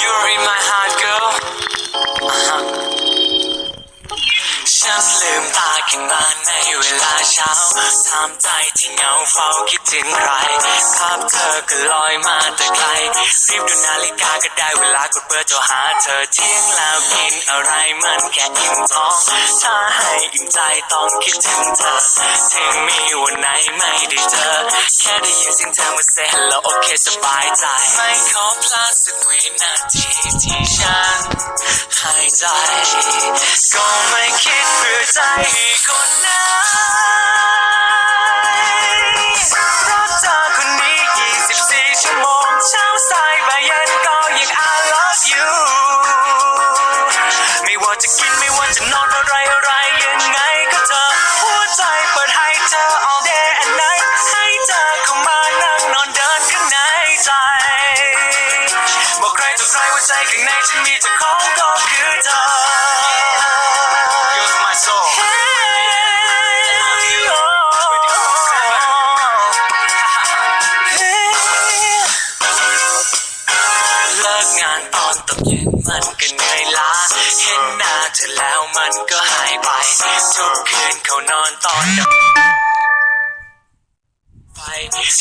You're in my heart girl ฉันลืมตาขึ้นมาในเวลาเช้าทำใจที่เหงาเฝ้าคิดถึงใครภาพเธอก็ลอยมาแต่ไกลรีบดูนาฬิกาก็ได้เวลากดเบอร์โทรหาเธอเที่ยงแล้ว ค่อิ่มท้องถ้าให้อิ่มใจต้องคิดถึงเธอถึงมีวันไหนไม่ได้เจอ แค่ได้ยินเสียงเธอมา say hello โอเคสบายใจ ไม่ขอพลาดสักวินาทีที่ฉันหายใจ ก็ไม่คิดเพื่อใจคนนั้นรักเธอคนนี้ 24 ชั่วโมงเช้าสายบ่ายเย็นก็ยัง I love you ไม่ว่าจะกิ เธอ all day and night ให้เธอเข้ามานั่งนอนเดินข้างในใจ บอกใครต่อใครว่าใจข้างในฉันมีเจ้าของก็คือเธอ กงานตอนตกเย็นมันก็เหนื่อยล้า เห็นหน้าเธอแล้วมันก็หายไป ทุกคืนเขานอนตอนดับไฟ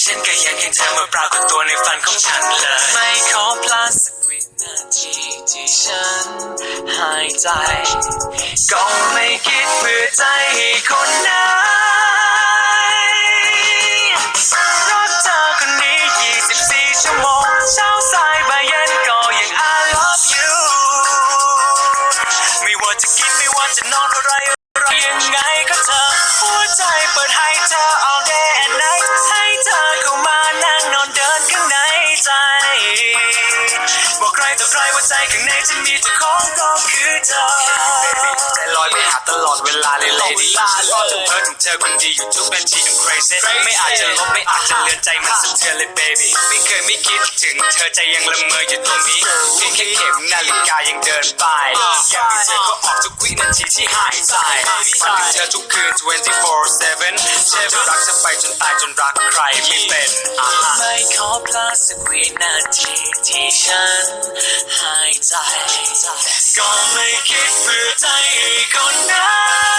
ฉันก็ยังเห็นเธอมาปรากฏตัวในฝันของฉันเลย ไม่ขอพลาดสักวินาทีที่ฉันหายใจ ก็ไม่คิดเพื่อใจให้คนนั้น อะไรอะไรยังไงก็เธอ หัวใจเปิดให้เธอ all day and night ให้เธอเข้ามานั่งนอนเดินข้างในใจ บอกใครต่อใครว่าใจข้างในฉันมีเจ้าของก็คือเธอ ใจลอยไปหาตลอดเวลาเลย lady ฉันรอจนเพ้อถึงเธอคนดีอยู่ทุกนาที I'm crazy ไม่อาจจะลบไม่อาจจะเลือนใจมันสะเทือนเลย baby ไม่เคยไม่คิดถึงเธอใจยังละเมออยู่ตรงนี้เพียงแค่เข็มนาฬิกายังเดินไปยากมีเธอ นาทีที่หายฝันถึงเธอทุกคืน 24/7ฉันจะรักจะไปจนตายจนรักใครไม่เป็นไม่ขอพลาดสักวินาทีที่ฉันหายใจ ก็ไม่คิดเพื่อใจคนนั้น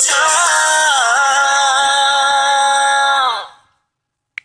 time.